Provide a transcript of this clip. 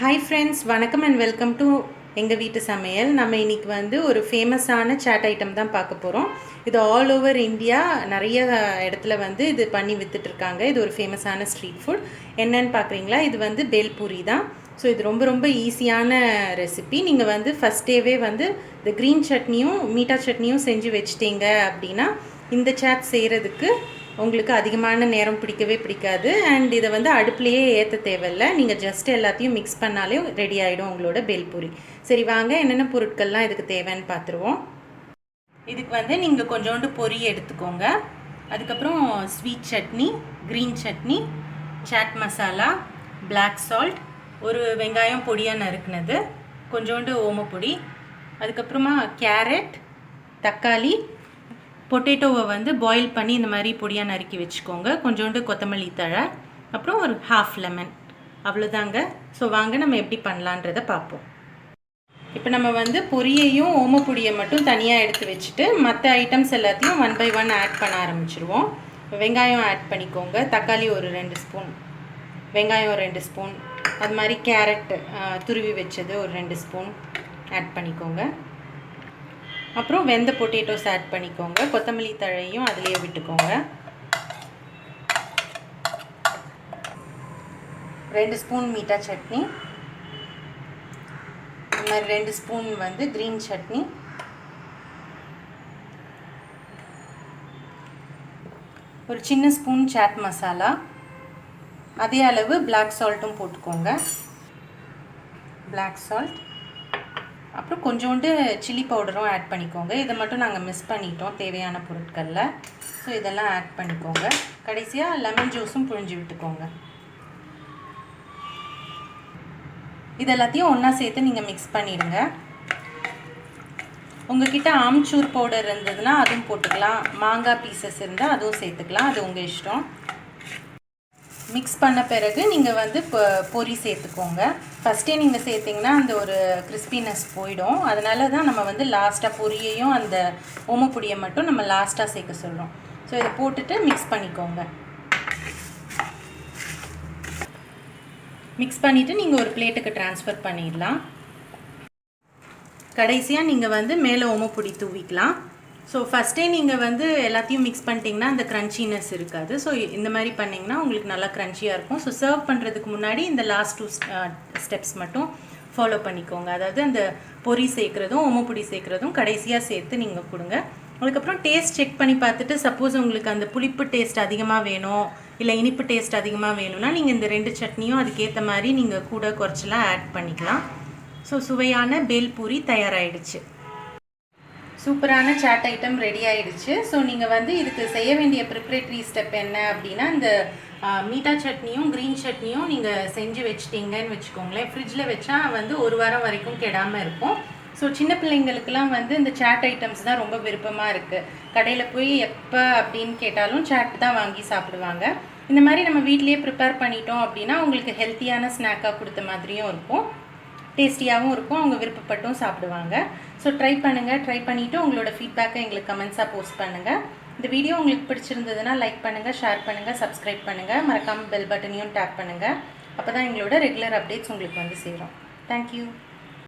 Hi friends வணக்கம் and welcome to எங்கள் வீட்டு சமையல். நம்ம இன்றைக்கி வந்து ஒரு ஃபேமஸான சாட் ஐட்டம் தான் பார்க்க போகிறோம் இது ஆல் ஓவர் இந்தியா நிறைய இடத்துல வந்து இது பண்ணி வித்துட்ருக்காங்க இது ஒரு ஃபேமஸான ஸ்ட்ரீட் ஃபுட் என்னன்னு பார்க்குறீங்களா? இது வந்து பேல்பூரி தான். ஸோ இது ரொம்ப ரொம்ப ஈஸியான ரெசிபி நீங்கள் வந்து ஃபஸ்ட் டேவே வந்து இந்த க்ரீன் சட்னியும் மீட்டா சட்னியும் செஞ்சு வச்சிட்டிங்க அப்படின்னா இந்த சாட் செய்கிறதுக்கு உங்களுக்கு அதிகமான நேரம் பிடிக்கவே பிடிக்காது. அண்ட் இதை வந்து அடுப்புலையே ஏற்ற தேவையில்ல. நீங்கள் ஜஸ்ட் எல்லாத்தையும் மிக்ஸ் பண்ணாலே ரெடி ஆகிடும் உங்களோட பேல்பூரி சரி வாங்க என்னென்ன பொருட்கள்லாம் இதுக்கு தேவைன்னு பார்த்துருவோம். இதுக்கு வந்து நீங்கள் கொஞ்சோண்டு பொறி எடுத்துக்கோங்க. அதுக்கப்புறம் sweet chutney green chutney chaat masala black salt ஒரு வெங்காயம் பொடியாக நறுக்குனது கொஞ்சோண்டு ஓமப்பொடி அதுக்கப்புறமா கேரட் தக்காளி பொட்டேட்டோவை வந்து பாயில் பண்ணி இந்த மாதிரி பொடியாக நறுக்கி வச்சுக்கோங்க. கொஞ்சோண்டு கொத்தமல்லி தழை அப்புறம் ஒரு ஹாஃப் லெமன் அவ்வளோதாங்க ஸோ வாங்க நம்ம எப்படி பண்ணலான்றதை பார்ப்போம். இப்போ நம்ம வந்து பொரியையும் ஓமப்பொடியை மட்டும் தனியாக எடுத்து வச்சுட்டு மற்ற ஐட்டம்ஸ் எல்லாத்தையும் ஒன் பை ஒன் ஆட் பண்ண ஆரம்பிச்சிருவோம். வெங்காயம் ஆட் பண்ணிக்கோங்க. தக்காளி ஒரு ரெண்டு ஸ்பூன் வெங்காயம் ரெண்டு ஸ்பூன் அது மாதிரி கேரட் துருவி வச்சது ஒரு ரெண்டு ஸ்பூன் ஆட் பண்ணிக்கோங்க. அப்புறம் வெந்த பொட்டேட்டோஸ் ஆட் பண்ணிக்கோங்க. கொத்தமல்லி தழையும் அதிலேயே விட்டுக்கோங்க. ரெண்டு ஸ்பூன் மீட்டா சட்னி. இந்த மாதிரி ரெண்டு ஸ்பூன் வந்து க்ரீன் சட்னி. ஒரு சின்ன ஸ்பூன் சாட் மசாலா. அதே அளவு பிளாக் சால்ட்டும் போட்டுக்கோங்க. பிளாக் சால்ட் அப்புறம் கொஞ்சோண்டு சில்லி பவுடரும் ஆட் பண்ணிக்கோங்க. இதை மட்டும் நாங்கள் மிஸ் பண்ணிட்டோம் தேவையான பொருட்களில். ஸோ இதெல்லாம் ஆட் பண்ணிக்கோங்க. கடைசியாக லெமன் ஜூஸும் புழிஞ்சு விட்டுக்கோங்க. இது எல்லாத்தையும் ஒன்றா சேர்த்து நீங்கள் மிக்ஸ் பண்ணிவிடுங்க உங்ககிட்ட ஆம்ச்சூர் பவுடர் இருந்ததுன்னா அதுவும் போட்டுக்கலாம். மாங்காய் பீசஸ் இருந்தால் அதுவும் சேர்த்துக்கலாம். அது உங்கள் இஷ்டம். மிக்ஸ் பண்ண பிறகு நீங்கள் வந்து இப்போ பொரி சேர்த்துக்கோங்க. ஃபஸ்ட்டே நீங்கள் சேர்த்திங்கன்னா அந்த ஒரு கிறிஸ்பினஸ் போயிடும். அதனால தான் நம்ம வந்து லாஸ்ட்டாக பொரியையும் அந்த ஓமப்பொடியை மட்டும் நம்ம லாஸ்ட்டாக சேர்க்க சொல்கிறோம் ஸோ இதை போட்டுட்டு மிக்ஸ் பண்ணிக்கோங்க. மிக்ஸ் பண்ணிவிட்டு நீங்கள் ஒரு பிளேட்டுக்கு ட்ரான்ஸ்ஃபர் பண்ணிடலாம். கடைசியாக நீங்கள் வந்து மேலே ஓமப்பொடி தூவிக்கலாம். ஸோ ஃபஸ்ட்டே நீங்கள் வந்து எல்லாத்தையும் மிக்ஸ் பண்ணிட்டீங்கன்னா அந்த க்ரன்ச்சினஸ் இருக்காது. ஸோ இந்த மாதிரி பண்ணிங்கன்னா உங்களுக்கு நல்லா க்ரன்ச்சியாக இருக்கும். ஸோ சர்வ் பண்ணுறதுக்கு முன்னாடி இந்த லாஸ்ட் டூ ஸ்டெப்ஸ் மட்டும் ஃபாலோ பண்ணிக்கோங்க. அதாவது அந்த பொரி சேர்க்குறதும் ஓமப்பொடி சேர்க்குறதும் கடைசியாக சேர்த்து நீங்கள் கொடுங்க. அதுக்கப்புறம் டேஸ்ட் செக் பண்ணி பார்த்துட்டு சப்போஸ் உங்களுக்கு அந்த புளிப்பு டேஸ்ட் அதிகமாக வேணும் இல்லை இனிப்பு டேஸ்ட் அதிகமாக வேணும்னா நீங்கள் இந்த ரெண்டு சட்னியும் அதுக்கேற்ற மாதிரி நீங்கள் கூட குறைச்சலாம் ஆட் பண்ணிக்கலாம். ஸோ சுவையான பேல்பூரி தயாராகிடுச்சு சூப்பரான சாட் ஐட்டம் ரெடி ஆயிடுச்சு. ஸோ நீங்கள் வந்து இதுக்கு செய்ய வேண்டிய ப்ரிப்ரேட்டரி ஸ்டெப் என்ன அப்படின்னா இந்த மீட்டா சட்னியும் க்ரீன் சட்னியும் நீங்கள் செஞ்சு வச்சிட்டிங்கன்னு வச்சுக்கோங்களேன். ஃப்ரிட்ஜில் வச்சா வந்து ஒரு வாரம் வரைக்கும் கெடாமல் இருக்கும். ஸோ சின்ன பிள்ளைங்களுக்குலாம் வந்து இந்த சாட் ஐட்டம்ஸ் தான் ரொம்ப விருப்பமாக இருக்குது கடையில் போய் எப்போ அப்படின்னு கேட்டாலும் சாட் தான் வாங்கி சாப்பிடுவாங்க. இந்த மாதிரி நம்ம வீட்லேயே ப்ரிப்பேர் பண்ணிட்டோம் அப்படின்னா உங்களுக்கு ஹெல்த்தியான ஸ்நாக்காக கொடுத்த மாதிரியும் இருக்கும். டேஸ்டியாகவும் இருக்கும் அவங்க விருப்பப்பட்டும் சாப்பிடுவாங்க. ஸோ ட்ரை பண்ணுங்கள் ட்ரை பண்ணிவிட்டு உங்களோட ஃபீட்பேக்கை எங்களுக்கு கமெண்ட்ஸாக போஸ்ட் பண்ணுங்கள் இந்த வீடியோ உங்களுக்கு பிடிச்சிருந்ததுன்னா லைக் பண்ணுங்கள் ஷேர் பண்ணுங்கள் சப்ஸ்கிரைப் பண்ணுங்கள் மறக்காமல் பெல் பட்டனையும் டேப் பண்ணுங்கள் அப்போ தான் எங்களோட ரெகுலர் அப்டேட்ஸ் உங்களுக்கு வந்து சேரும். தேங்க்யூ